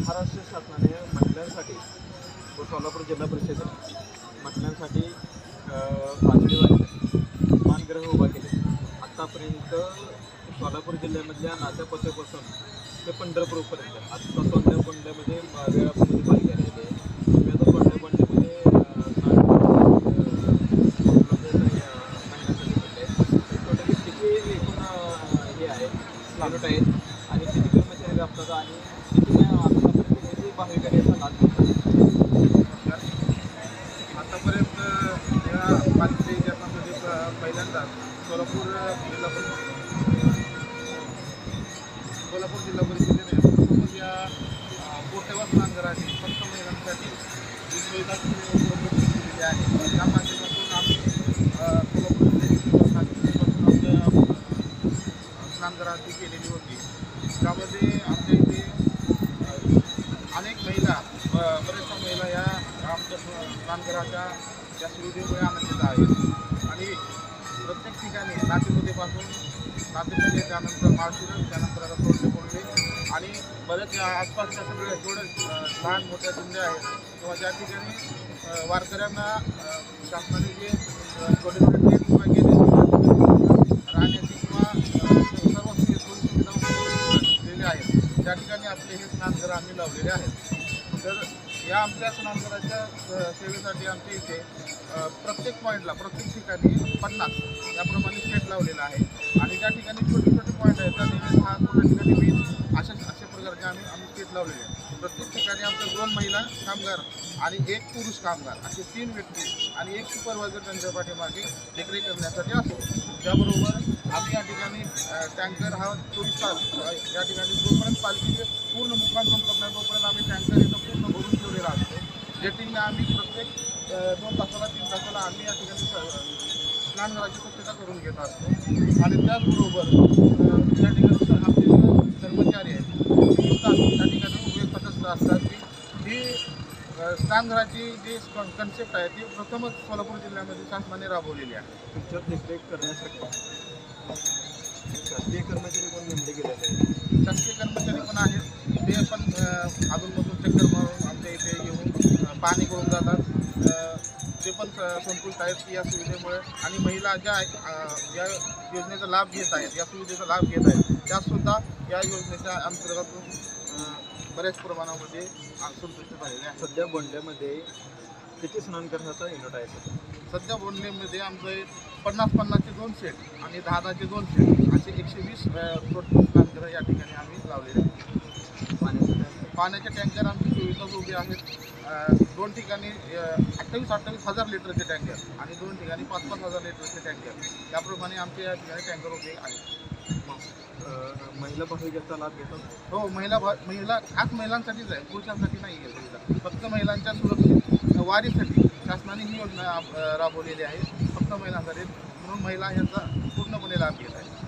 महाराष्ट्र शासनाने महिलांसाठी व सोलापूर जिल्हा परिषद महिलांसाठी आदिवासी मानग्रह उभा केले. आत्तापर्यंत सोलापूर जिल्ह्यामधल्या नात्यापत्यापासून ते पंढरपूरपर्यंत आत्ता सोंड्या कोंड्यामध्ये वेळापमध्ये पाहिजे आहे आता महिन्यासाठी टोटली किती एकूण हे आहे प्लॅनट आहेत आणि किती कर्मचारी आपल्याला आणि भाविकांनी याचा लाभ आतापर्यंत या पाचशे इतिहासामध्ये पहिल्यांदा सोलापूर जिल्हा परिषद सोलापूर जिल्हा परिषदेने प्रथमच या पोटेवा स्नानघराची फक्त महिलांसाठी ही सुविधा उपलब्ध केलेली आहे या माध्यमातून आम्ही सोलापूर केलेली होती त्यामध्ये स- त्या या सुविधेमुळे आनंदित आहेत आणि प्रत्येक ठिकाणी नातेपुतेपासून नातेपुते त्यानंतर माळशिरस त्यानंतर आता तोडले कोंडले आणि बरेच आसपासच्या सगळे थोडं लहान मोठ्या दिंड्या आहेत. किंवा ज्या ठिकाणी वारकऱ्यांना शासनाने जे छोटे छोटे ट्रेन किंवा गेले राहण्याची किंवा सर्व सोयी सुविधा दिलेल्या आहेत त्या ठिकाणी आपले हे स्नानघर आम्ही लावलेले आहेत. तर या आमच्या स्नानघराच्या सेवेसाठी आमच्या इथे प्रत्येक पॉईंटला प्रत्येक ठिकाणी पन्नास याप्रमाणे सेट लावलेला आहे. आणि ज्या ठिकाणी छोटे छोटे पॉईंट आहेत त्या ठिकाणी दहा कुठल्या ठिकाणी वीस अशा अशा प्रकारचे आम्ही आम्ही सेट लावलेले आहे प्रत्येक ठिकाणी आमच्या दोन महिला कामगार आणि एक पुरुष कामगार असे तीन व्यक्ती आणि एक सुपरवायझर त्यांच्या पाठीमागे देखरेख करण्यासाठी असतो. त्याबरोबर आम्ही या ठिकाणी टँकर हा चोवीस तास या ठिकाणी जोपर्यंत पालखीचे पूर्ण मुक्काम संपत नाही तोपर्यंत आम्ही टँकर इथं पूर्ण भरून ठेवलेला असतो जेटिंगला आम्ही प्रत्येक दोन तासाला तीन तासाला आम्ही या ठिकाणी स्नानघराची स्वच्छता करून घेत असतो. आणि त्याचबरोबर या ठिकाणी स- आमचे जे कर्मचारी आहेत चोवीस तास त्या ठिकाणी उभे तटस्थ असतात. की ही स्नानघराची जी कन्सेप्ट आहे ती प्रथमच सोलापूर जिल्ह्यामध्ये शासनाने राबवलेली आहे. तुमच्यात देखरेख करण्यासाठी. शासकीय कर्मचारी कोण नेमले गेलेले आहेत शासकीय कर्मचारी पण आहेत. ते पण अ, अधूनमधून चक्कर मारून आमच्या इथे येऊन पाणी करून जातात. ते पण संतुष्ट आहेत या सुविधेमुळे आणि महिला ज्या या योजनेचा लाभ घेत आहेत या सुविधेचा लाभ घेत आहेत त्यासुद्धा या योजनेच्या अंतर्गत बऱ्याच प्रमाणामध्ये संतुष्ट झालेल्या सध्या बोंड्यामध्ये किती स्नान करण्याचा युनिट आहे सर? सध्या बोंडलेमध्ये आमचे पन्नास पन्नासचे दोन सेट आणि दहा दहाचे दोन सेट असे एकशे वीस स्नानघरं या ठिकाणी आम्ही लावलेले आहेत. पाण्याचं? पाण्याचे टँकर आमचे तास उभे आहेत. दोन ठिकाणी अठ्ठावीस अठ्ठावीस हजार लिटरचे टँकर आणि दोन ठिकाणी पाच पाच हजार लिटरचे टँकर. त्याप्रमाणे आमचे या ठिकाणी टँकर उभे आहेत. महिला भाविक याचा लाभ घेतात? हो महिला भा महिला खास महिलांसाठीच आहे. पुरुषांसाठी नाही आहे सुविधा फक्त महिलांच्या सुरक्षित वारीसाठी शासनाने ही योजना राबवलेली आहे. फक्त महिलांसाठी म्हणून महिला यांचा पूर्णपणे लाभ घेत आहे